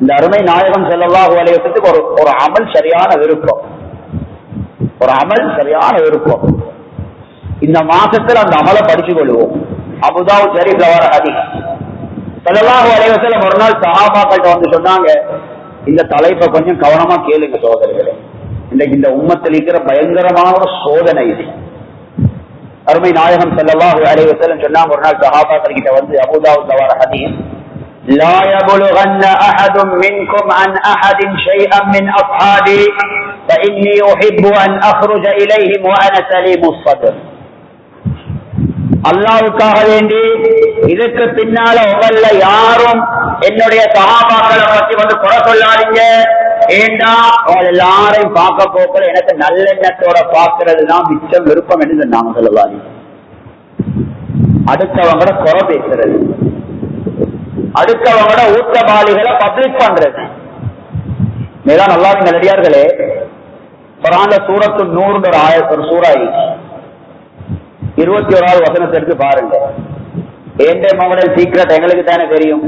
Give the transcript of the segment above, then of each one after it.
இந்த அருமை நாயகம் செல்லல்லாஹு வலையத்துக்கு ஒரு ஒரு அமல் சரியான விருப்பம். ஒரு அமல் சரியான விருப்பம். இந்த மாசத்துல அந்த அமலை படிச்சு கொள்வோம். அபுதாவு சரி வர ஹதி செல்லல்லாஹு அலைவசல்லம் ஒரு நாள் சஹாபாக்கள்கிட்ட வந்து சொன்னாங்க இந்த தலைப்பை கொஞ்சம் கவனமா கேளுங்க சோதரிகளே இன்னைக்கு இந்த உம்மத்தில் இருக்கிற பயங்கரமான ஒரு சோதனை இது. அருமை நாயகம் செல்லல்லாஹு அலைஹி சொன்னாங்க ஒரு நாள் சஹாபாக்கள் கிட்ட வந்து அபுதாவு வர ஹதி لا يبلغن أحد منكم عن أحد شيئا من أصحابي فإني أحب أن أخرج إليهم وأنا سليم الصدر அல்லாவுக்காக வேண்டி இதுக்கு பின்னால உங்கள யாரும் என்னுடைய சகாபாக்களை பத்தி வந்து குறை சொல்லாதீங்க ஏண்டா அவங்க எல்லாரையும் பார்க்க போக்கல எனக்கு நல்லெண்ணத்தோட பார்க்கறது தான் மிச்சம் விருப்பம் என்று சொன்னாங்க சொல்லலாதி அடுத்தவங்கள குறை பேசுறது அடுத்தவங்கள ஊத்தபாலிகளை பப்ளிக் பண்றது மேதான் நல்லா நல்லடியார்களே குரான்ல சூரத்து நூறு ஒரு ஆய ஒரு சூறா இருக்கு இருபத்தி ஓராவது வசனத்தை எடுத்து பாருங்க ஏண்டே மகனின் சீக்கிரட் எங்களுக்கு தானே தெரியும்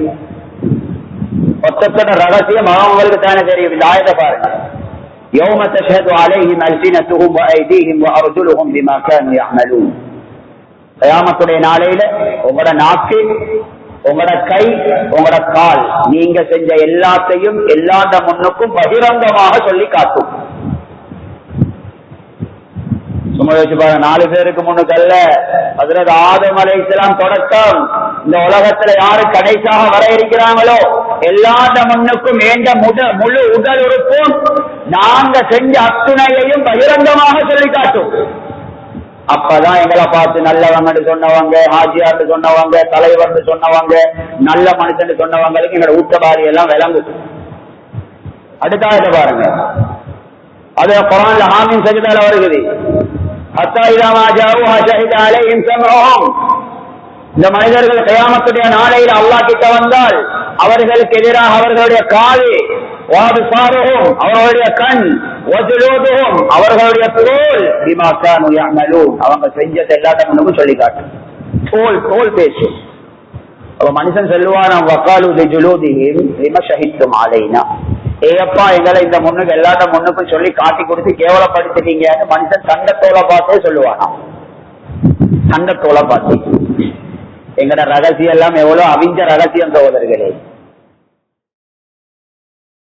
மொத்தத்தோட ரகசியம் அவங்களுக்கு தானே தெரியும் இந்த ஆயத்தை பாருங்க يوم تشهد عليهم ألسنتهم وأيديهم وأرجلهم بما كانوا يعملون கயாமத்துடைய நாளையில உங்களோட நாக்கு உங்களோட கை உங்களோட கால். நீங்க செஞ்ச எல்லாத்தையும் எல்லாண்ட முன்னுக்கும் பகிரங்கமாக சொல்லி காட்டும். சும்மா நாலு பேருக்கு முன்னுக்கல்ல. அதில் ஆதம் அலைக்கலாம் தொடக்கம். இந்த உலகத்துல யாரு கடைசியாக வர இருக்கிறாங்களோ எல்லாத்த முன்னுக்கும் ஏண்ட முட முழு உடல் உறுப்பும் நாங்க செஞ்ச அத்துணையையும் பகிரங்கமாக சொல்லி காட்டும். அப்பதான் எங்களை பார்த்து நல்லவங்கன்னு சொன்னவங்க ஹாஜியார்னு சொன்னவங்க தலைவர்னு சொன்னவங்க நல்ல மனுஷன் சொன்னவங்களுக்கு எங்களோட ஊட்டபாரி எல்லாம் விளங்கும் அடுத்தாவது பாருங்க? அது குரான்ல ஹாமின் சஜிதால வருகிறது. இந்த மனிதர்கள் கயாமத்துடைய நாளையில் அல்லா வந்தால் அவர்களுக்கு எதிராக அவர்களுடைய காது வாது அவர்களுடைய கண் வஜுலோதுகும் அவர்களுடைய தோல் பிமாக்கானு யாமலூன் அவங்க செஞ்சது எல்லாத்தையும் சொல்லி காட்டும் தோல் தோல் பேசும் அப்ப மனுஷன் சொல்லுவான் வக்காலு ஜுலோதியும் விமசகித்தும் ஆலைனா அலைனா ஏப்பா எங்களை இந்த முன்னுக்கு எல்லாத்த முன்னுக்கும் சொல்லி காட்டி கொடுத்து கேவலப்படுத்திட்டீங்கன்னு மனுஷன் சண்டத்தோலை பார்த்தே சொல்லுவானாம் சண்டத்தோலை பார்த்து எங்கட ரகசியம் எல்லாம் எவ்வளவு அவிஞ்ச ரகசியம் சகோதரர்களே